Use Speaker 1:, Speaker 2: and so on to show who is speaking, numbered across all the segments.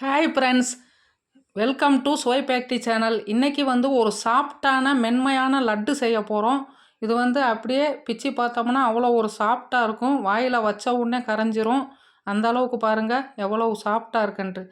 Speaker 1: Hi friends welcome to சுவை பேக்டி channel இன்றைக்கி வந்து ஒரு சாஃப்டான மென்மையான லட்டு செய்ய போகிறோம் இது வந்து அப்படியே பிச்சு பார்த்தோம்னா அவ்வளோ ஒரு சாஃப்டாக இருக்கும். வாயில் வச்ச உடனே கரைஞ்சிரும். அந்த அளவுக்கு பாருங்கள் எவ்வளோ சாஃப்டாக இருக்குன்ட்டு.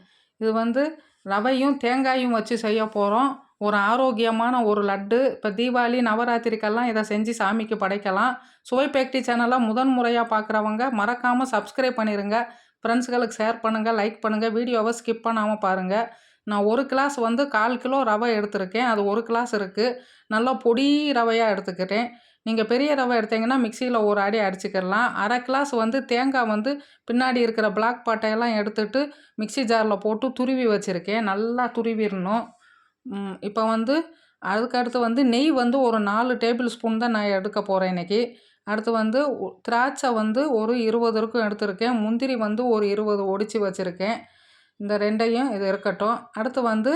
Speaker 1: இது வந்து ரவையும் தேங்காயும் வச்சு செய்ய போகிறோம் ஒரு ஆரோக்கியமான ஒரு லட்டு. இப்போ தீபாவளி நவராத்திரிக்கெல்லாம் இதை செஞ்சு சாமிக்கு படைக்கலாம். சுவை பேக்டி சேனலை முதன் முறையாக பார்க்குறவங்க மறக்காமல் சப்ஸ்கிரைப் பண்ணிடுங்க ஃப்ரெண்ட்ஸுகளுக்கு ஷேர் பண்ணுங்கள் லைக் பண்ணுங்கள் வீடியோவை ஸ்கிப் பண்ணாமல் பாருங்கள் நான் ஒரு கிளாஸ் வந்து கால் கிலோ ரவை எடுத்திருக்கேன். அது ஒரு கிளாஸ் இருக்குது நல்லா பொடி ரவையாக எடுத்துக்கிட்டேன். நீங்கள் பெரிய ரவை எடுத்தீங்கன்னா மிக்சியில் ஒரு அடி அடிச்சுக்கிடலாம். அரை கிளாஸ் வந்து தேங்காய் வந்து பின்னாடி இருக்கிற பிளாக் பாட்டையெல்லாம் எடுத்துட்டு மிக்சி ஜாரில் போட்டு துருவி வச்சுருக்கேன். நல்லா துருவிடணும். இப்போ வந்து அதுக்கடுத்து வந்து நெய் வந்து ஒரு நாலு டேபிள் ஸ்பூன் தான் நான் எடுக்க போகிறேன் இன்றைக்கி அடுத்து வந்து திராட்சை வந்து ஒரு இருபது இருக்கும் எடுத்திருக்கேன். முந்திரி வந்து ஒரு இருபது ஒடிச்சு வச்சுருக்கேன். இந்த ரெண்டையும் இது இருக்கட்டும். அடுத்து வந்து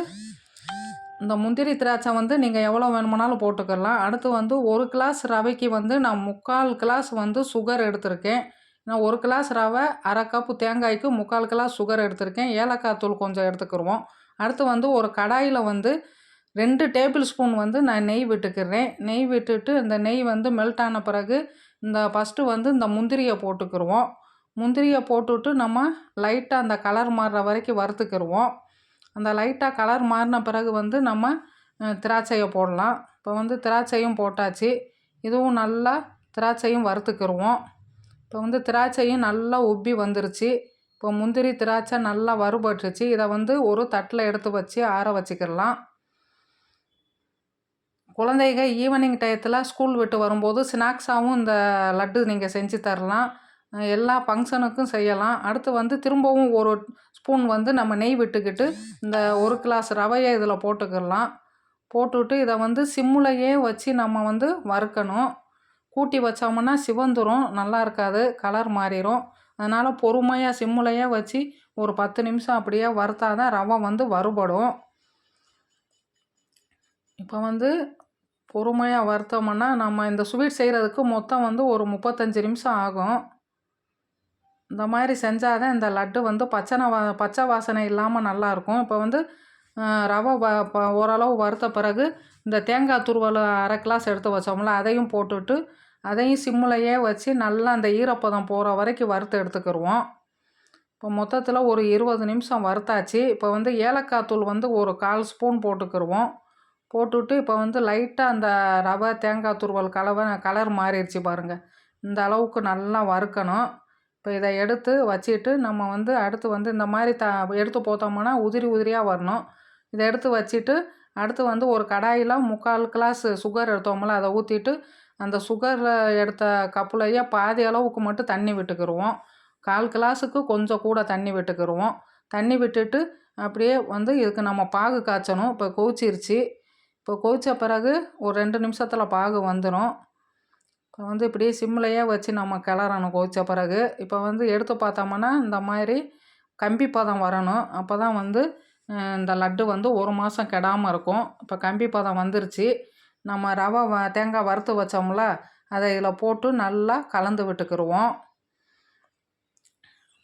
Speaker 1: இந்த முந்திரி திராட்சை வந்து நீங்கள் எவ்வளோ வேணுமானாலும் போட்டுக்கலாம். அடுத்து வந்து ஒரு கிளாஸ் ரவைக்கு வந்து நான் முக்கால் கிளாஸ் வந்து சுகர் எடுத்திருக்கேன். நான் ஒரு கிளாஸ் ரவை அரை கப்பு தேங்காய்க்கு முக்கால் கிளாஸ் சுகர் எடுத்திருக்கேன். ஏலக்காய் தூள் கொஞ்சம் எடுத்துக்கிடுவோம் அடுத்து வந்து ஒரு கடாயில் வந்து ரெண்டு டேபிள் ஸ்பூன் வந்து நான் நெய் விட்டுக்கிறேன். நெய் விட்டுட்டு இந்த நெய் வந்து மெல்ட் ஆன பிறகு இந்த ஃபஸ்ட்டு வந்து இந்த முந்திரியை போட்டுக்கிடுவோம் முந்திரியை போட்டுவிட்டு நம்ம லைட்டாக அந்த கலர் மாறுற வரைக்கும் வறுத்துக்கிடுவோம் அந்த லைட்டாக கலர் மாறின பிறகு வந்து நம்ம திராட்சையை போடலாம். இப்போ வந்து திராட்சையும் போட்டாச்சு. இதுவும் நல்லா திராட்சையும் வறுத்துக்கிடுவோம் இப்போ வந்து திராட்சையும் நல்லா உப்பி வந்துருச்சு. இப்போ முந்திரி திராட்சை நல்லா வறுபட்டுருச்சு. இதை வந்து ஒரு தட்டில் எடுத்து வச்சு ஆற வச்சுக்கிடலாம். குழந்தைங்க ஈவினிங் டயத்தில் ஸ்கூல் விட்டு வரும்போது ஸ்நாக்ஸாகவும் இந்த லட்டு நீங்கள் செஞ்சு தரலாம். எல்லா ஃபங்க்ஷனுக்கும் செய்யலாம். அடுத்து வந்து திரும்பவும் ஒரு ஸ்பூன் வந்து நம்ம நெய் விட்டுக்கிட்டு இந்த ஒரு கிளாஸ் ரவையை இதில் போட்டுக்கிடலாம் போட்டுவிட்டு இதை வந்து சிம்முலையே வச்சு நம்ம வந்து வறுக்கணும். கூட்டி வச்சோம்னா சிவந்துடும் நல்லா இருக்காது கலர் மாறிடும் அதனால் பொறுமையாக சிம்முலையே வச்சு ஒரு பத்து நிமிஷம் அப்படியே வறுத்தாதான் ரவை வந்து வறுபடும். இப்போ வந்து பொறுமையாக வறுத்தோம்னா நம்ம இந்த ஸ்வீட் செய்கிறதுக்கு மொத்தம் வந்து ஒரு முப்பத்தஞ்சு நிமிஷம் ஆகும். இந்த மாதிரி செஞ்சால் தான் இந்த லட்டு வந்து பச்சனை வா பச்சை வாசனை இல்லாமல் நல்லாயிருக்கும் இப்போ வந்து ரவை வ ப ஓரளவு வறுத்த பிறகு இந்த தேங்காய் துருவல் அரை கிளாஸ் எடுத்து வச்சோம்ல அதையும் போட்டுட்டு அதையும் சிம்முலையே வச்சு நல்லா அந்த ஈரப்பதம் போகிற வரைக்கும் வறுத்து எடுத்துக்கிடுவோம் இப்போ மொத்தத்தில் ஒரு இருபது நிமிஷம் வறுத்தாச்சு. இப்போ வந்து ஏலக்காய் தூள் வந்து ஒரு கால் ஸ்பூன் போட்டுக்கிடுவோம் போட்டுவிட்டு இப்போ வந்து லைட்டாக அந்த ரவை தேங்காய் துருவல் கலவை கலர் மாறிடுச்சு பாருங்கள் இந்த அளவுக்கு நல்லா வறுக்கணும். இப்போ இதை எடுத்து வச்சுட்டு நம்ம வந்து அடுத்து வந்து இந்த மாதிரி த எடுத்து போத்தோம்னா உதிரி உதிரியாக வரணும். இதை எடுத்து வச்சுட்டு அடுத்து வந்து ஒரு கடாயில் முக்கால் கிளாஸ் சுகர் எடுத்தோம்ல அதை ஊற்றிட்டு அந்த சுகரில் எடுத்த கப்புலையே பாதி அளவுக்கு மட்டும் தண்ணி விட்டுக்கிடுவோம் கால் கிளாஸுக்கு கொஞ்சம் கூட தண்ணி விட்டுக்கிடுவோம் தண்ணி விட்டுட்டு அப்படியே வந்து இதுக்கு நம்ம பாகு காய்ச்சணும். இப்போ கொதிச்சிருச்சு. இப்போ கொதித்த பிறகு ஒரு ரெண்டு நிமிஷத்தில் பாகு வந்துடும் இப்போ வந்து இப்படியே சிம்லையே வச்சு நம்ம கிளறணும் கொதித்த பிறகு. இப்போ வந்து எடுத்து பார்த்தோம்னா இந்த மாதிரி கம்பி பதம் வரணும். அப்போ தான் வந்து இந்த லட்டு வந்து ஒரு மாதம் கெடாமல் இருக்கும். இப்போ கம்பி பதம் வந்துருச்சு. நம்ம ரவை வ தேங்காய் வறுத்து வச்சோம்ல அதை இதில் போட்டு நல்லா கலந்து விட்டுக்கிடுவோம்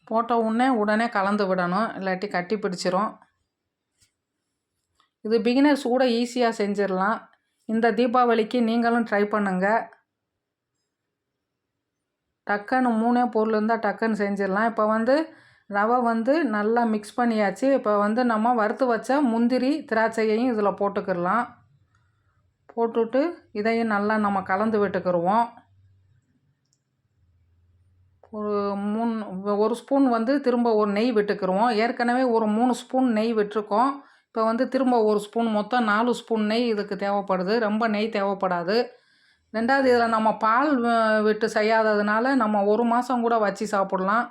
Speaker 1: போட்ட உடனே உடனே கலந்து விடணும். இல்லாட்டி கட்டி பிடிச்சிரும். இது பிகினர்ஸ் கூட ஈஸியாக செஞ்சிடலாம். இந்த தீபாவளிக்கு நீங்களும் ட்ரை பண்ணுங்கள் டக்குன்னு மூணே பொருள் இருந்தால் டக்குன்னு செஞ்சிடலாம். இப்போ வந்து ரவை வந்து நல்லா மிக்ஸ் பண்ணியாச்சு. இப்போ வந்து நம்ம வறுத்து வச்ச முந்திரி திராட்சையையும் இதில் போட்டுக்கிடலாம். போட்டுட்டு இதையும் நல்லா நம்ம கலந்து விட்டுக்கிடுவோம் ஒரு மூணு ஒரு ஸ்பூன் வந்து திரும்ப ஒரு நெய் விட்டுக்கிடுவோம் ஏற்கனவே ஒரு மூணு ஸ்பூன் நெய் விட்டுருக்கோம். இப்போ வந்து திரும்ப ஒரு ஸ்பூன் மொத்தம் நாலு ஸ்பூன் நெய் இதுக்கு தேவைப்படுது. ரொம்ப நெய் தேவைப்படாது. ரெண்டாவது இதில் நம்ம பால் விட்டு செய்யாததுனால நம்ம ஒரு மாதம் கூட வச்சு சாப்பிட்லாம்.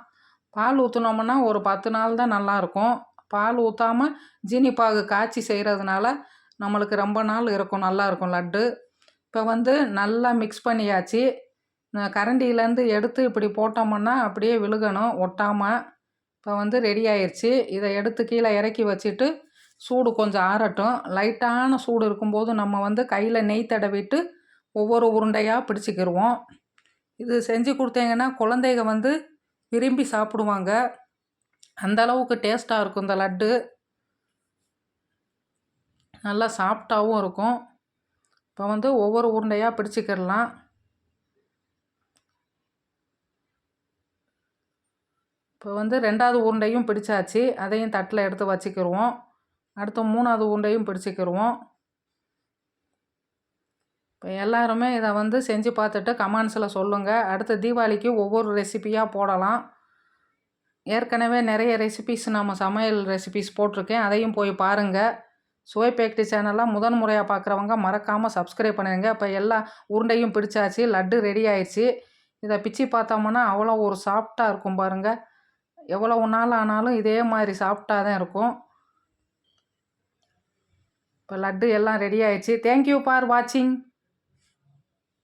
Speaker 1: பால் ஊற்றுனோம்னா ஒரு பத்து நாள் தான் நல்லாயிருக்கும். பால் ஊற்றாமல் ஜீனி பாகு காய்ச்சி செய்கிறதுனால நம்மளுக்கு ரொம்ப நாள் இருக்கும். நல்லாயிருக்கும் லட்டு. இப்போ வந்து நல்லா மிக்ஸ் பண்ணியாச்சு. கரண்டியிலேருந்து எடுத்து இப்படி போட்டோம்னா அப்படியே விழுகணும் ஒட்டாமல் இப்போ வந்து ரெடி ஆயிடுச்சு இதை எடுத்து கீழே இறக்கி வச்சுட்டு சூடு கொஞ்சம் ஆறட்டும். லைட்டான சூடு இருக்கும்போது நம்ம வந்து கையில் நெய் தடவிட்டு ஒவ்வொரு உருண்டையாக பிடிச்சிக்கிடுவோம் இது செஞ்சு கொடுத்தீங்கன்னா குழந்தைங்க வந்து விரும்பி சாப்பிடுவாங்க. அந்த அளவுக்கு டேஸ்ட்டாக இருக்கும் இந்த லட்டு. நல்லா சாஃப்டாகவும் இருக்கும். இப்போ வந்து ஒவ்வொரு உருண்டையாக பிடிச்சிக்கிடலாம் இப்போ வந்து ரெண்டாவது உருண்டையும் பிடிச்சாச்சு. அதையும் தட்டில் எடுத்து வச்சுக்கிடுவோம் அடுத்து மூணாவது உருண்டையும் பிடிச்சிக்கிடுவோம் இப்போ எல்லாருமே இதை வந்து செஞ்சு பார்த்துட்டு கமெண்ட்ஸில் சொல்லுங்கள் அடுத்து தீபாவளிக்கு ஒவ்வொரு ரெசிபியாக போடலாம். ஏற்கனவே நிறைய ரெசிபிஸ் நம்ம சமையல் ரெசிபிஸ் போட்டிருக்கேன். அதையும் போய் பாருங்கள் சுவை பேக்டி சேனல்லாம் முதன் முறையாக பார்க்குறவங்க மறக்காமல் சப்ஸ்கிரைப் பண்ணிடுங்க இப்போ எல்லா உருண்டையும் பிடிச்சாச்சு லட்டு ரெடி ஆயிடுச்சு. இதை பிச்சு பார்த்தோம்னா அவ்வளோ ஒரு சாஃப்டாக இருக்கும் பாருங்கள் எவ்வளோ நாள் ஆனாலும் இதே மாதிரி சாஃப்டாக தான் இருக்கும். இப்போ லட்டு எல்லாம் ரெடி ஆயிடுச்சு. தேங்க்யூ ஃபார் வாட்சிங்